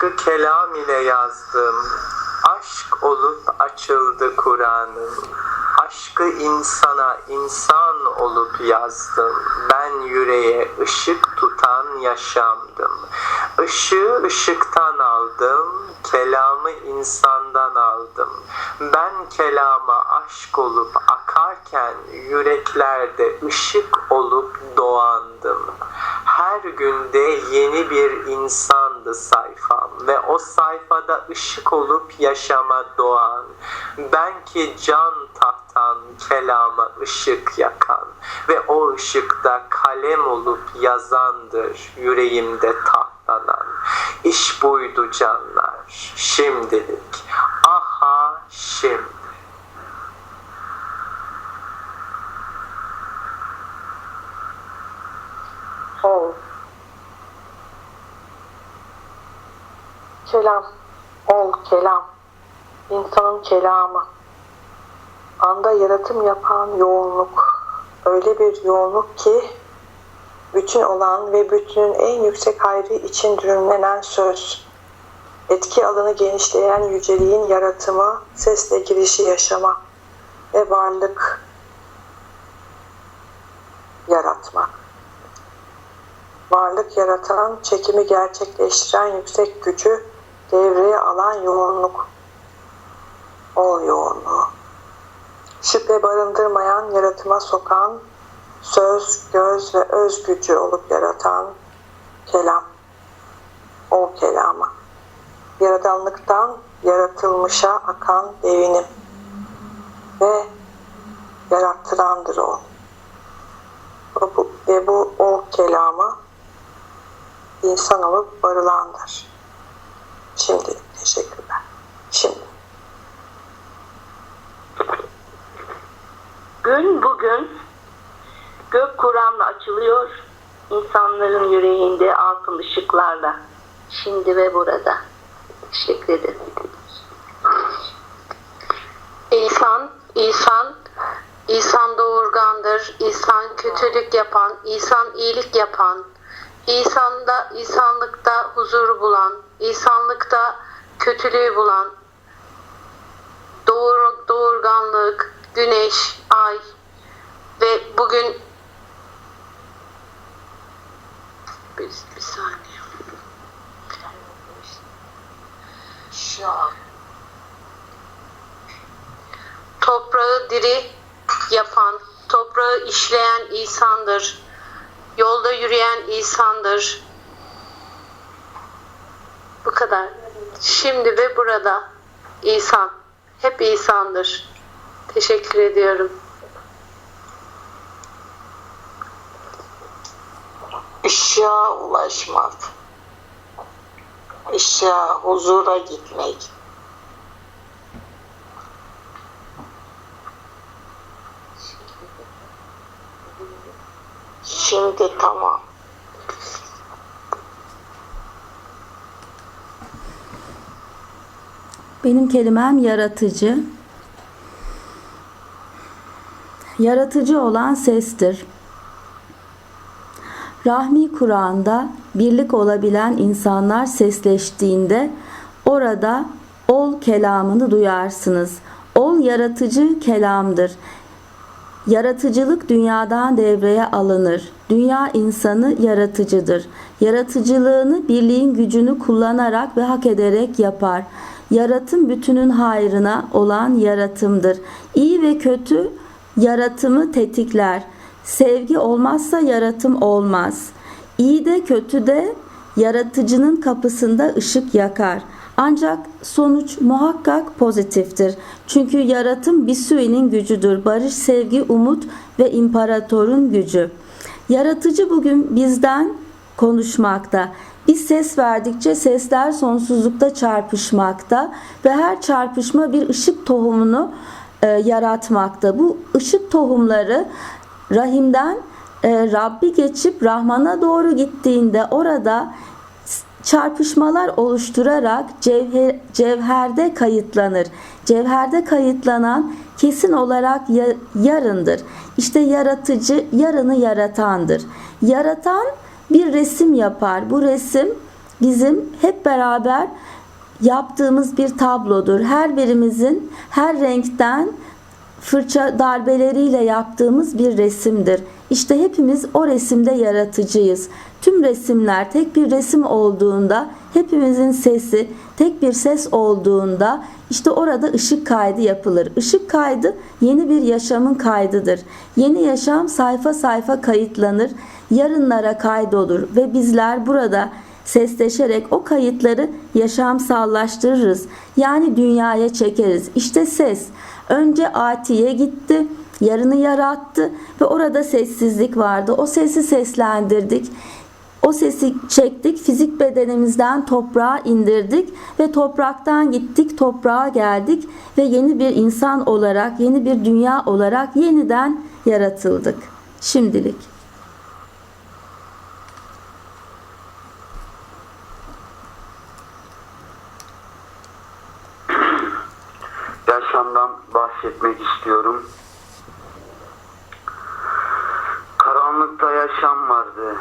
Aşkı kelam ile yazdım. Aşk olup açıldı Kur'an'ım. Aşkı insana insan olup yazdım. Ben yüreğe ışık tutan yaşamdım. Işığı ışıktan aldım. Kelamı insandan aldım. Ben kelama aşk olup akarken yüreklerde ışık olup doğandım. Her günde yeni bir insandı sayfam ve o sayfada ışık olup yaşama doğan. Ben ki can tahtan kelama ışık yakan ve o ışıkta kalem olup yazandır yüreğimde tahtlanan. İş buydu canlar şimdilik. Aha şimdi. Ol. Kelam. Ol kelam. İnsanın kelamı. Anda yaratım yapan yoğunluk. Öyle bir yoğunluk ki bütün olan ve bütünün en yüksek hayrı için düğümlenen söz. Etki alanı genişleyen yüceliğin yaratımı, sesle girişi yaşama ve varlık yaratmak varlık yaratan, çekimi gerçekleştiren yüksek gücü devreye alan yoğunluk. Ol yoğunluğu. Şüphe barındırmayan, yaratıma sokan, söz, göz ve öz gücü olup yaratan kelam. Ol kelamı. Yaradanlıktan yaratılmışa akan devinim. Ve yarattırandır o. Ve bu, o kelamı insan olup varılandır. Şimdilik teşekkürler. Şimdi. Gün bugün gök Kur'an'la açılıyor, insanların yüreğinde altın ışıklarla. Şimdi ve burada. Teşekkür ederim. İnsan, İnsan, İnsan doğurgandır, İnsan kötülük yapan, İnsan iyilik yapan, İnsan'da, insanlıkta huzuru bulan, İnsanlıkta kötülüğü bulan, doğur, doğurganlık, güneş, ay ve bugün bir, bir saniye. Şu an toprağı diri yapan, toprağı işleyen İsa'ndır. Yolda yürüyen İsa'ndır. Bu kadar. Şimdi ve burada İsa. Hep İsa'ndır. Teşekkür ediyorum. Işığa ulaşmak. Işığa, huzura gitmek. Şimdi tamam. Benim kelimem yaratıcı. Yaratıcı olan sestir. Rahmi Kur'an'da birlik olabilen insanlar sesleştiğinde orada ol kelamını duyarsınız. Ol yaratıcı kelamdır. Yaratıcılık dünyadan devreye alınır. Dünya insanı yaratıcıdır. Yaratıcılığını birliğin gücünü kullanarak ve hak ederek yapar. Yaratım bütünün hayrına olan yaratımdır. İyi ve kötü yaratımı tetikler. Sevgi olmazsa yaratım olmaz. İyi de kötü de yaratıcının kapısında ışık yakar. Ancak sonuç muhakkak pozitiftir. Çünkü yaratım Bisui'nin gücüdür. Barış, sevgi, umut ve imparatorun gücü. Yaratıcı bugün bizden konuşmakta. Biz ses verdikçe sesler sonsuzlukta çarpışmakta ve her çarpışma bir ışık tohumunu e, yaratmakta. Bu ışık tohumları rahimden e, Rabbi geçip Rahman'a doğru gittiğinde orada çarpışmalar oluşturarak cevher, cevherde kayıtlanır. Cevherde kayıtlanan kesin olarak ya, yarındır. İşte yaratıcı yarını yaratandır. Yaratan bir resim yapar. Bu resim bizim hep beraber yaptığımız bir tablodur. Her birimizin her renkten fırça darbeleriyle yaptığımız bir resimdir. İşte hepimiz o resimde yaratıcıyız. Tüm resimler tek bir resim olduğunda, hepimizin sesi tek bir ses olduğunda işte orada ışık kaydı yapılır. Işık kaydı yeni bir yaşamın kaydıdır. Yeni yaşam sayfa sayfa kayıtlanır, yarınlara kaydolur ve bizler burada sesleşerek o kayıtları yaşamsallaştırırız. Yani dünyaya çekeriz. İşte ses. Önce Atiye gitti, yarını yarattı ve orada sessizlik vardı. O sesi seslendirdik. O sesi çektik, fizik bedenimizden toprağa indirdik ve topraktan gittik, toprağa geldik ve yeni bir insan olarak, yeni bir dünya olarak yeniden yaratıldık. Şimdilik. Yaşamdan bahsetmek istiyorum. Karanlıkta yaşam vardı.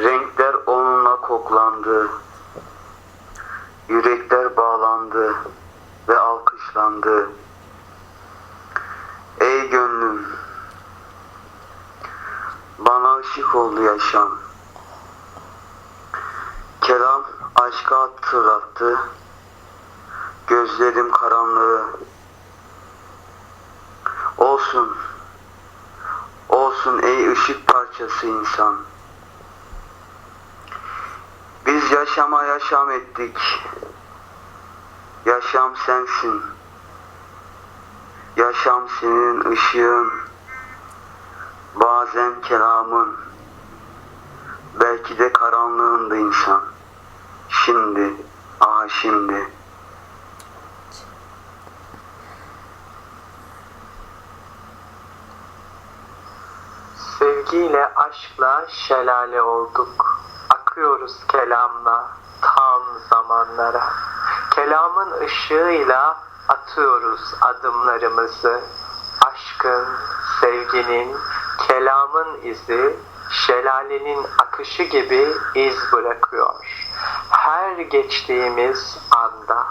Renkler onunla koklandı. Yürekler bağlandı ve alkışlandı. Ey gönlüm, bana ışık oldu yaşam. Kelam aşka hatırlattı. Gözlerim karanlığı. Olsun. Olsun ey ışık parçası insan. Biz yaşama yaşam ettik. Yaşam sensin. Yaşam senin ışığın. Bazen kelamın. Belki de karanlığında insan. Şimdi, aha şimdi. Sevgiyle, aşkla şelale olduk. Akıyoruz kelamla tam zamanlara. Kelamın ışığıyla atıyoruz adımlarımızı. Aşkın, sevginin, kelamın izi şelalenin akışı gibi iz bırakıyor. Her geçtiğimiz anda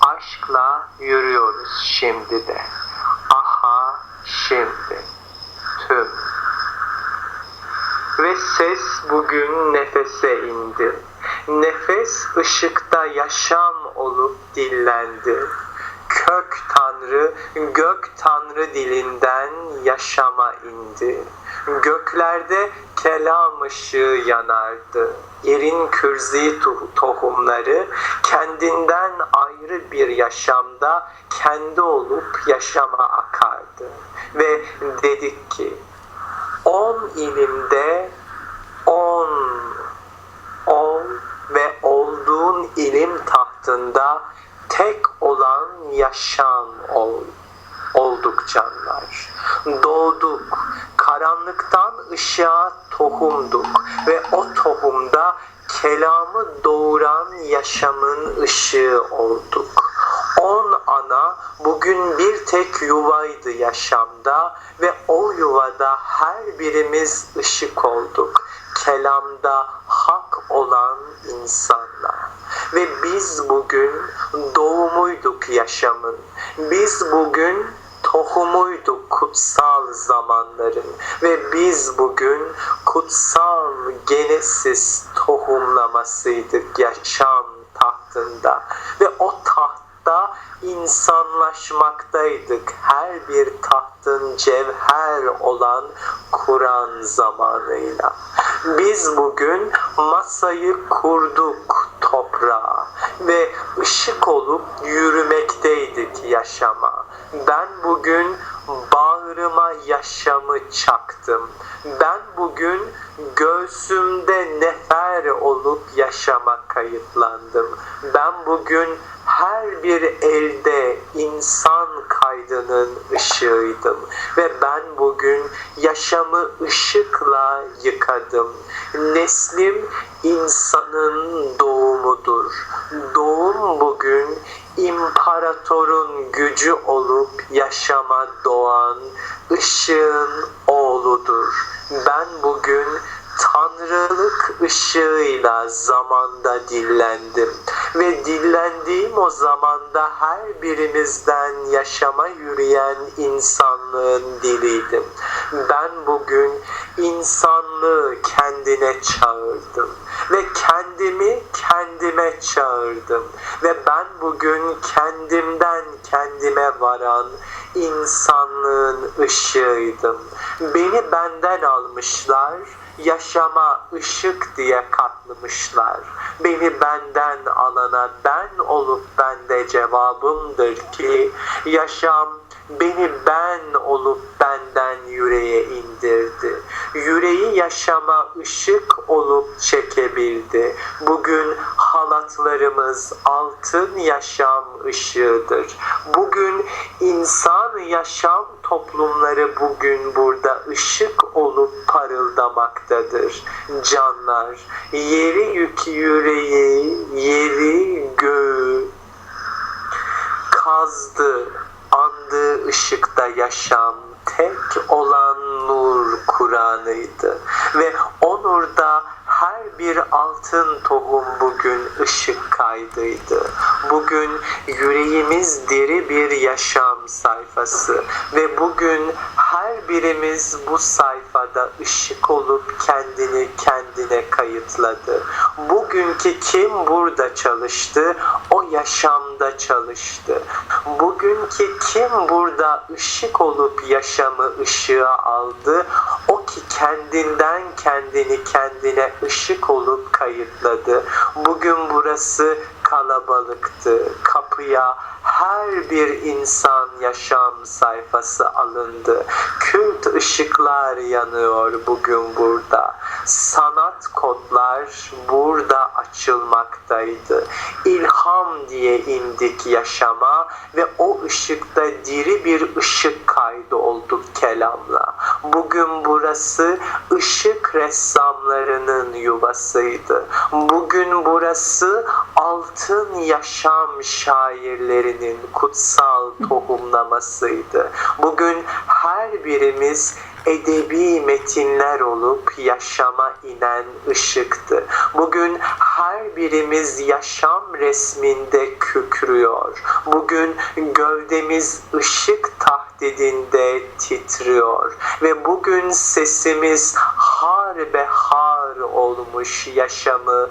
aşkla yürüyoruz şimdi de. Aha şimdi tüm ve ses bugün nefese indi. Nefes ışıkta yaşam olup dillendi. Kök Tanrı, gök Tanrı dilinden yaşama indi. Göklerde kelam ışığı yanardı. Yerin kürzi to- tohumları kendinden ayrı bir yaşamda kendi olup yaşama akardı. Ve dedik ki on ilimde on ol ve olduğun ilim tahtında tek olan yaşam ol. Olduk canlar. Doğduk. Karanlıktan ışığa tohumduk ve o tohumda kelamı doğuran yaşamın ışığı olduk. On ana bugün bir tek yuvaydı yaşamda ve o yuvada her birimiz ışık olduk. Kelamda hak olan insanlar. Ve biz bugün doğumuyduk yaşamın. Biz bugün tohumuyduk kutsal zamanların ve biz bugün kutsal genesis tohumlamasıydık yaşam tahtında ve o tahtta insanlaşmaktaydık. Her bir tahtın cevher olan Kur'an zamanıyla. Biz bugün masayı kurduk toprağa ve ışık olup yürümekteydik yaşama. Ben bugün bağrıma yaşamı çaktım. Ben bugün göğsümde nefer olup yaşama kayıtlandım. Ben bugün her bir elde insan kaydının ışığıydım ve ben bugün yaşamı ışıkla yıkadım. Neslim insanın doğumudur. Doğum bugün imparatorun gücü olup yaşama doğan ışığın oğludur. Ben bugün tanrılık ışığıyla zamanda dillendim ve dillendiğim o zamanda her birimizden yaşama yürüyen insanlığın diliydim. Ben bugün insanlığı kendine çağırdım ve kendimi kendime çağırdım ve ben bugün kendimden kendime varan insanlığın ışığıydım. Beni benden almışlar, yaşama ışık diye katlamışlar. Beni benden alana ben olup bende cevabımdır ki yaşam beni ben olup benden yüreğe indirdi. Yüreği yaşama ışık olup çekebildi. Bugün halatlarımız altın yaşam ışığıdır. Bugün insan yaşam toplumları bugün burada ışık olup parıldamaktadır. Canlar, yeri yük yüreği, yeri göğü kazdı, andığı ışıkta yaşam tek olan nur Kur'an'ıydı. Ve o nurda her bir altın tohum bugün ışık kaydıydı. Bugün yüreğimiz diri bir yaşam sayfası ve bugün her birimiz bu sayfada ışık olup kendini kendine kayıtladı. Bugünkü kim burada çalıştı? O yaşamda çalıştı. Bugünkü kim burada ışık olup yaşamı ışığa aldı? O ki kendinden kendini kendine ışık olup kayıtladı. Bugün burası kalabalıktı. Kapıya her bir insan yaşam sayfası alındı. Kült ışıklar yanıyor bugün burada. Sanat kodlar burada açılmaktaydı. İlham diye indik yaşama ve o ışıkta diri bir ışık kaydı olduk kelamla. Bugün burası ışık ressamlarının yuvasıydı. Bugün burası altın yaşam şairlerinin kutsal tohumlamasıydı. Bugün her birimiz edebi metinler olup yaşama inen ışıktı. Bugün her birimiz yaşam resminde kükrüyor. Bugün gövdemiz ışık tahdidinde titriyor ve bugün sesimiz har be har olmuş yaşamı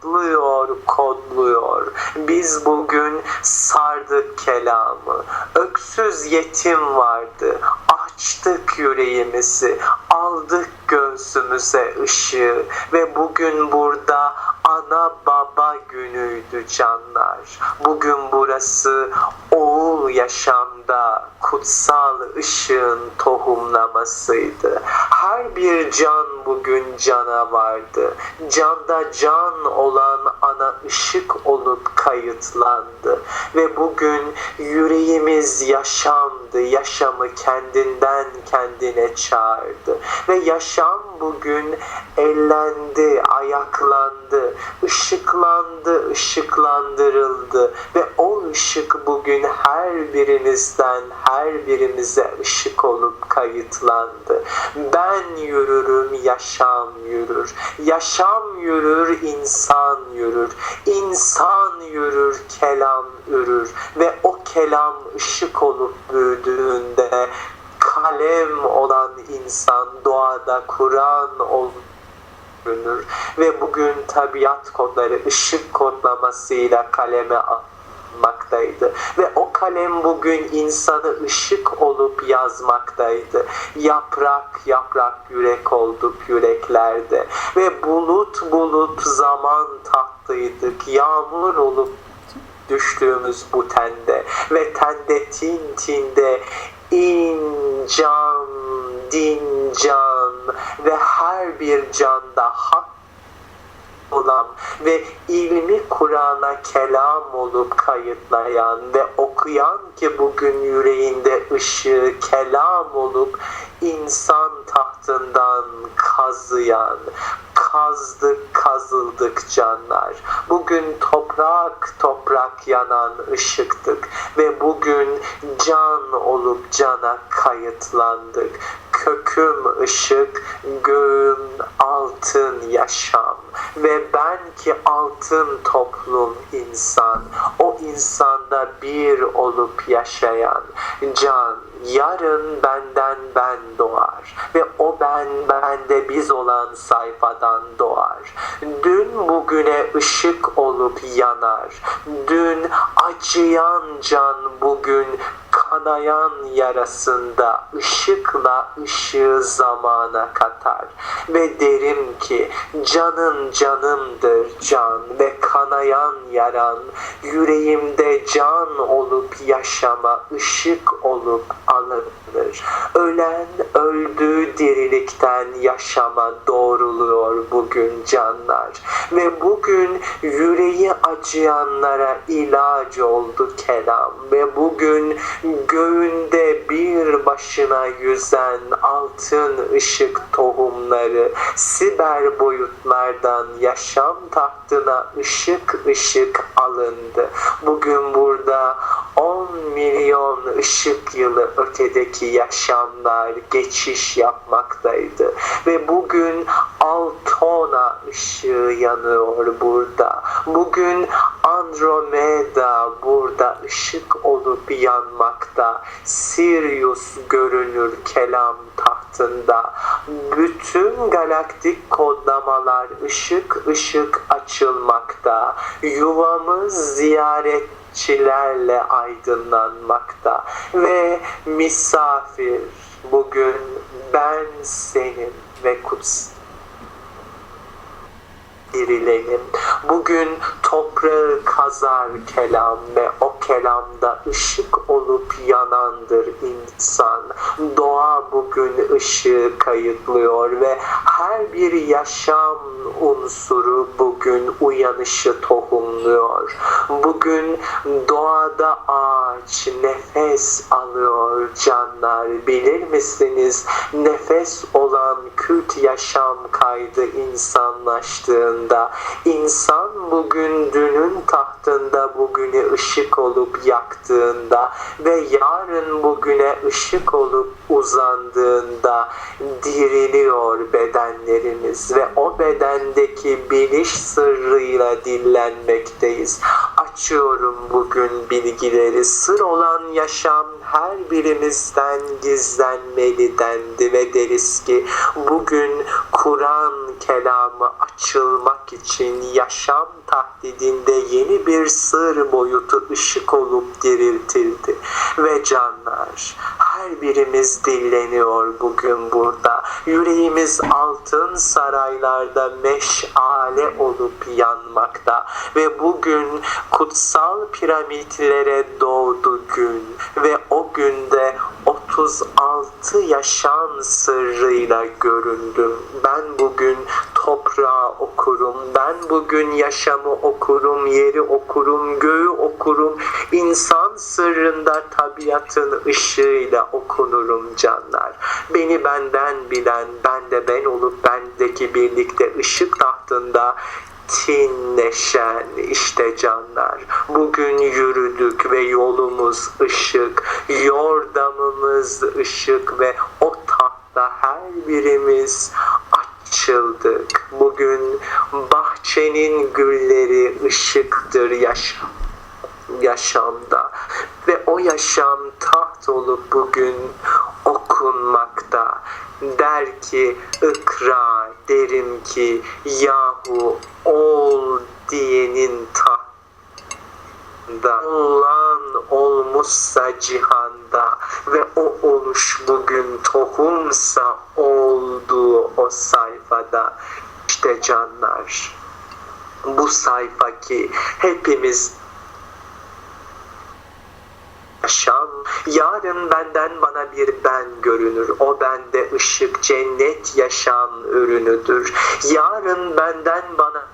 tatlıyor, kodluyor. Biz bugün sardık kelamı. Öksüz yetim vardı. Açtık yüreğimizi, aldık göğsümüze ışığı ve bugün burada ana baba günüydü canlar. Bugün burası oğul yaşamda kutsal ışığın tohumlamasıydı. Her bir can bugün cana vardı. Canda can olan ana ışık olup kayıtlandı. Ve bugün yüreğimiz yaşamdı. Yaşamı kendinden kendine çağırdı. Ve yaşam bugün ellendi, ayaklandı, ışıklandı, ışıklandırıldı ve o ışık bugün her birimizden her birimize ışık olup kayıtlandı. Ben yürürüm, yaşam yürür. Yaşam yürür, insan yürür. İnsan yürür, kelam ürür ve o kelam ışık olup büyüdüğünde kalem olan insan doğada Kur'an görünür ve bugün tabiat kodları ışık kodlamasıyla kaleme almaktaydı ve o kalem bugün insanı ışık olup yazmaktaydı. Yaprak yaprak yürek olduk yüreklerde ve bulut bulut zaman tahtıydık. Yağmur olup düştüğümüz bu tende ve tende tin tinde in can, din can ve her bir canda hak olan ve ilmi Kur'an'a kelam olup kayıtlayan ve okuyan ki bugün yüreğinde ışığı kelam olup insan tahtından kazıyan, kazdık kazıldık canlar. Bugün toprak toprak yanan ışıktık ve bugün can olup cana kayıtlandık. Köküm ışık, göğüm altın yaşam ve ben ki altın toplum insan, o insanda bir olup yaşayan can, yarın benden ben doğar ve o ben bende biz olan sayfadan doğar. Dün bugüne ışık olup yanar. Dün acıyan can bugün kanayan yarasında ışıkla ışığı zamana katar. Ve derim ki canın canımdır can ve kanayan yaran. Yüreğimde can olup yaşama ışık olup alınır. Ölen öldüğü dirilikten yaşama doğruluyor bugün canlar. Ve bugün yüreği acıyanlara ilaç oldu kelam. Ve bugün göğünde bir başına yüzen altın ışık tohumları siber boyutlardan yaşam tahtına ışık ışık alındı. Bugün burada 10 milyon ışık yılı ötedeki yaşamlar geçiş yapmaktaydı. Ve bugün Altona ışığı yanıyor burada. Bugün Andromeda burada ışık olup yanmakta. Sirius görünür kelam tahtında. Bütün galaktik kodlamalar ışık ışık açılmakta. Yuvamız ziyaretçilerle aydınlanmakta. Ve misafir bugün ben senin ve kutsal dirilenim. Bugün toprağı kazar kelam ve o kelamda ışık olup yanandır insan. Doğa bugün ışığı kayıtlıyor ve her bir yaşam unsuru bugün uyanışı tohumluyor. Bugün doğada ağaç nefes alıyor canlar. Bilir misiniz? Nefes olan kült yaşam kaydı insanlaştığında insan bugün dünün tahtında bugünü ışık olup yaktığında ve yarın bugüne ışık olup uzandığında diriliyor bedenlerimiz ve o bedendeki biliş sırrıyla dillenmekteyiz. Açıyorum bugün bilgileri. Sır olan yaşam her birimizden gizlenmeli dendi ve deriz ki bugün Kur'an kelamı açılmak için yaşam tahdidinde yeni bir sır boyutu ışık olup diriltildi. Ve canlar her birimiz dilleniyor bugün burada. Yüreğimiz altın saraylarda meşale olup yanmakta. Ve bugün kutsal piramitlere doğdu gün. Ve o günde 36 yaşam sırrıyla göründüm. Ben bugün toprağı okurum. Ben bugün yaşamı okurum, yeri okurum, göğü okurum. İnsan sırrında tabiatın ışığıyla okunurum canlar. Beni benden bilen, ben de ben olup bendeki birlikte ışık tahtında tinleşen işte canlar. Bugün yürüdük ve yolumuz ışık, yordamımız ışık ve o tahta her birimiz açıldık. Bugün bahçenin gülleri ışıktır yaşam yaşamda ve o yaşam taht olup bugün okunmakta. Der ki ikra derim ki yahu ol diyenin tahtında olan olmuşsa cihanda ve o oluş bugün tohumsa olduğu o sayfada işte canlar bu sayfa ki hepimiz yaşam. Yarın benden bana bir ben görünür. O bende ışık, cennet yaşam ürünüdür. Yarın benden bana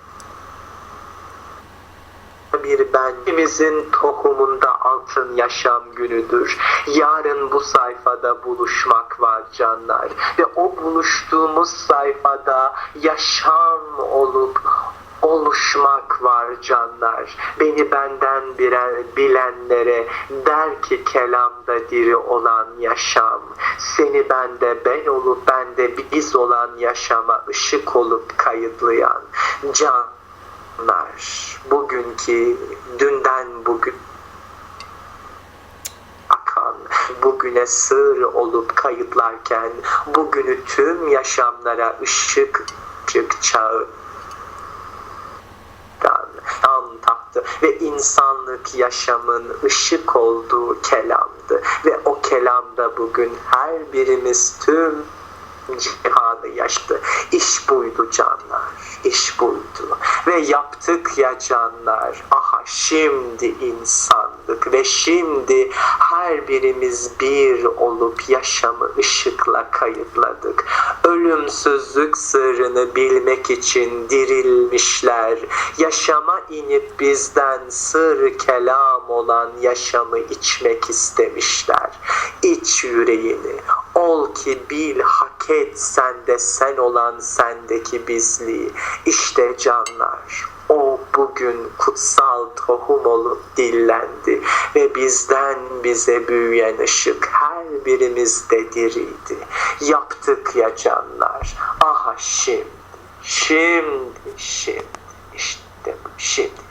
bir ben. İkimizin tohumunda altın yaşam günüdür. Yarın bu sayfada buluşmak var canlar. Ve o buluştuğumuz sayfada yaşam olup oluşmak var canlar. Beni benden bilen, bilenlere der ki kelamda diri olan yaşam. Seni bende ben olup bende biz olan yaşama ışık olup kayıtlayan canlar. Bugünkü dünden bugün bugüne sığır olup kayıtlarken bugünü tüm yaşamlara ışık ışık çağı tam tahtı ve insanlık yaşamın ışık olduğu kelamdı. Ve o kelamda bugün her birimiz tüm cihanı yaşadı. İş buydu canlar, iş buydu. Ve yaptık ya canlar, aha şimdi insanlık ve şimdi her birimiz bir olup yaşamı ışıkla kayıtladık. Ölümsüzlük sırrını bilmek için dirilmişler. Yaşama inip bizden sır kelam olan yaşamı içmek istemişler. İç yüreğini, ol ki bil hak et sende sen olan sendeki bizliği. İşte canlar o bugün kutsal tohum olup dillendi ve bizden bize büyüyen ışık her birimizde diriydi. Yaptık ya canlar. Aha şimdi, şimdi, şimdi, işte şimdi.